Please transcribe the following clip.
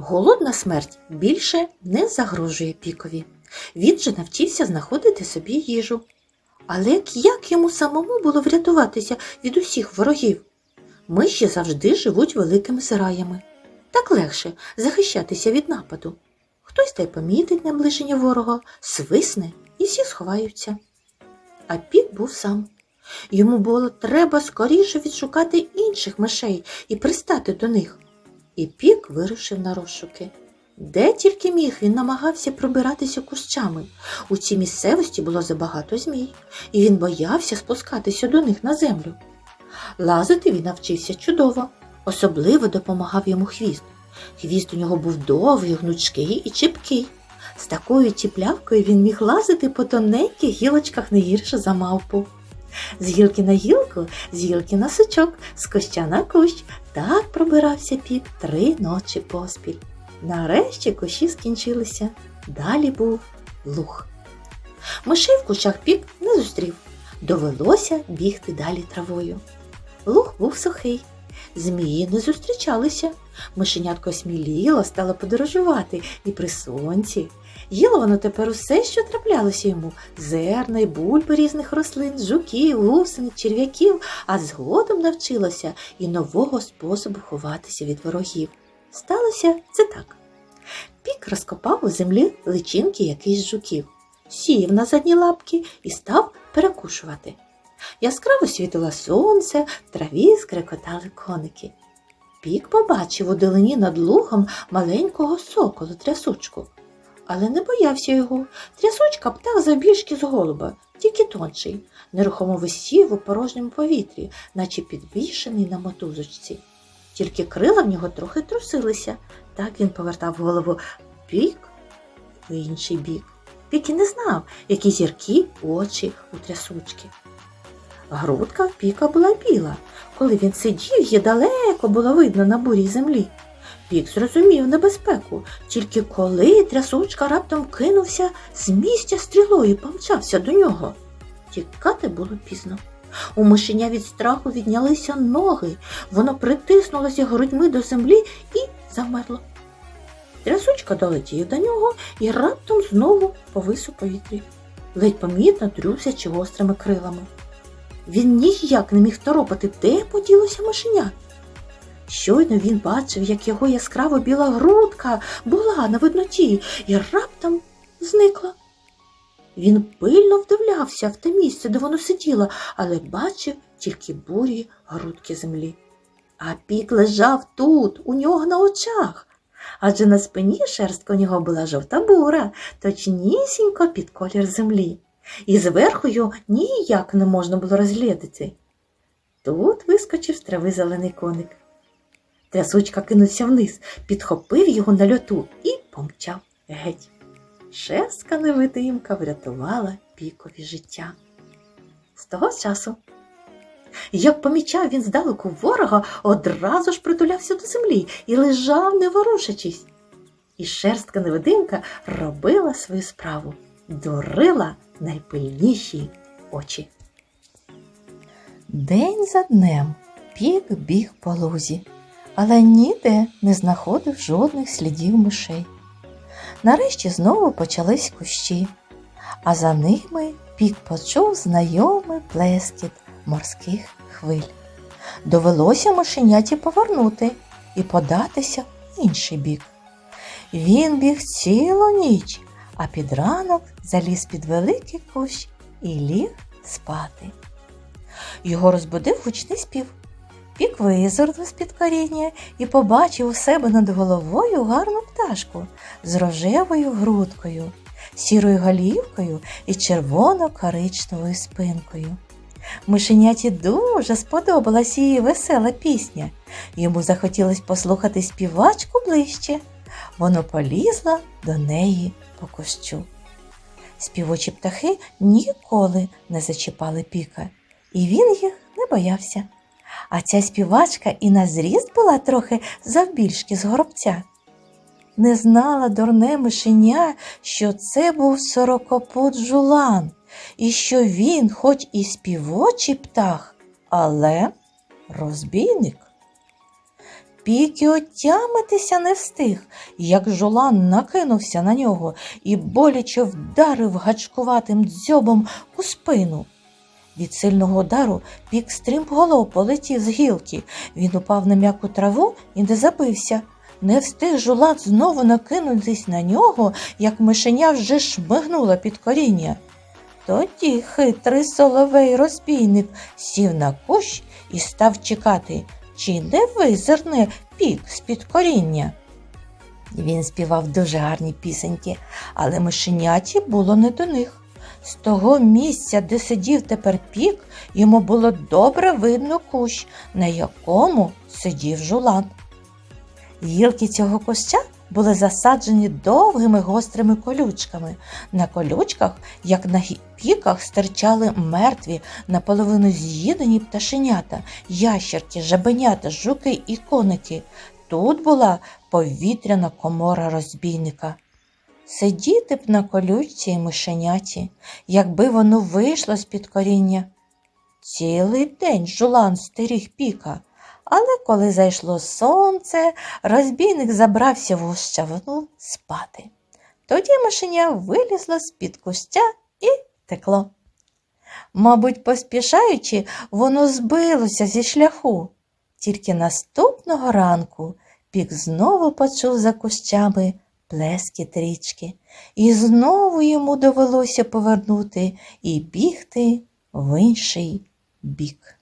Голодна смерть більше не загрожує пікові. Він же навчився знаходити собі їжу. Але як йому самому було врятуватися від усіх ворогів? Миші завжди живуть великими сараями. Так легше захищатися від нападу. Хтось та й помітить наближення ворога, свисне і всі сховаються. А пік був сам. Йому було треба скоріше відшукати інших мишей і пристати до них. І пік вирушив на розшуки. Де тільки міг, він намагався пробиратися кущами. У цій місцевості було забагато змій, і він боявся спускатися до них на землю. Лазити він навчився чудово, особливо допомагав йому хвіст. Хвіст у нього був довгий, гнучкий і чіпкий. З такою чіплявкою він міг лазити по тоненьких гілочках не гірше за мавпу. З гілки на гілку, з гілки на сучок, з куща на кущ. Так пробирався пік три ночі поспіль. Нарешті кущі скінчилися. Далі був луг. Мишей в кущах пік не зустрів. Довелося бігти далі травою. Луг був сухий. Змії не зустрічалися. Мишенятко сміліло стало подорожувати і при сонці. Їло воно тепер усе, що траплялося йому зерна й бульби різних рослин, жуків, гусениць, черв'яків, а згодом навчилося і нового способу ховатися від ворогів. Сталося це так. Пік розкопав у землі личинки якийсь жуків, сів на задні лапки і став перекушувати. Яскраво світило сонце, в траві скрекотали коники. Пік побачив у долині над лугом маленького соколу трясучку, але не боявся його. Трясучка птах завбільшки з голуба, тільки тонший, нерухомо висів у порожньому повітрі, наче підвішений на мотузочці. Тільки крила в нього трохи трусилися, так він повертав голову пік в інший бік. Пік не знав, які зіркі очі у трясучки. Грудка в піка була біла. Коли він сидів, її далеко було видно на бурій землі. Пік зрозумів небезпеку, тільки коли трясучка раптом кинувся з місця стрілою помчався до нього. Тікати було пізно. У мишеня від страху віднялися ноги, воно притиснулося грудьми до землі і замерло. Трясучка долетів до нього і раптом знову повис у повітрі, ледь помітно трюсячи гострими крилами. Він ніяк не міг торопати, де поділося мишеня. Щойно він бачив, як його яскраво біла грудка була на видноті і раптом зникла. Він пильно вдивлявся в те місце, де воно сиділо, але бачив тільки бурі грудки землі. А пік лежав тут, у нього на очах. Адже на спині шерстка у нього була жовта бура, точнісінько під колір землі, і зверху його ніяк не можна було розглядати. Тут вискочив з трави зелений коник. Трясучка кинувся вниз, підхопив його на льоту і помчав геть. Шерстка невидимка врятувала пікові життя. З того часу, як помічав він здалеку ворога, одразу ж притулявся до землі і лежав, не ворушачись. І шерстка невидимка робила свою справу, дурила найпильніші очі. День за днем пік біг по лузі, але ніде не знаходив жодних слідів мишей. Нарешті знову почались кущі, а за ними пік почув знайомий плескіт морських хвиль. Довелося мишеняті повернути і податися в інший бік. Він біг цілу ніч, а під ранок заліз під великий кущ і ліг спати. Його розбудив гучний спів. Пік визирнув з-під коріння і побачив у себе над головою гарну пташку з рожевою грудкою, сірою голівкою і червоно-коричневою спинкою. Мишеняті дуже сподобалась її весела пісня. Йому захотілося послухати співачку ближче. Воно полізло до неї по кущу. Співочі птахи ніколи не зачіпали піка, і він їх не боявся. А ця співачка і на зріст була трохи завбільшки з горобця. Не знала дурне мишеня, що це був сорокопут жулан, і що він, хоч і співочий птах, але розбійник. Пік і отямитися не встиг, як жолан накинувся на нього і боляче вдарив гачкуватим дзьобом у спину. Від сильного удару пік стрімголов полетів з гілки. Він упав на м'яку траву і не забився. Не встиг жулан знову накинутись на нього, як мишеня вже шмигнула під коріння. Тоді хитрий соловей розбійник сів на кущ і став чекати, чи не визирне пік з-під коріння. Він співав дуже гарні пісеньки, але мишеняті було не до них. З того місця, де сидів тепер пік, йому було добре видно кущ, на якому сидів жулан. Гілки цього куща були засаджені довгими гострими колючками. На колючках, як на піках, стирчали мертві, наполовину з'їдені пташенята, ящерки, жабенята, жуки і коники. Тут була повітряна комора розбійника. Сидіти б на колючці і мишеняті, якби воно вийшло з-під коріння. Цілий день жулан стеріг піка, але коли зайшло сонце, розбійник забрався в гущавину спати. Тоді мишеня вилізло з-під куща і текло. Мабуть, поспішаючи, воно збилося зі шляху. Тільки наступного ранку пік знову почув за кущами плескіт річки, і знову йому довелося повернути і бігти в інший бік.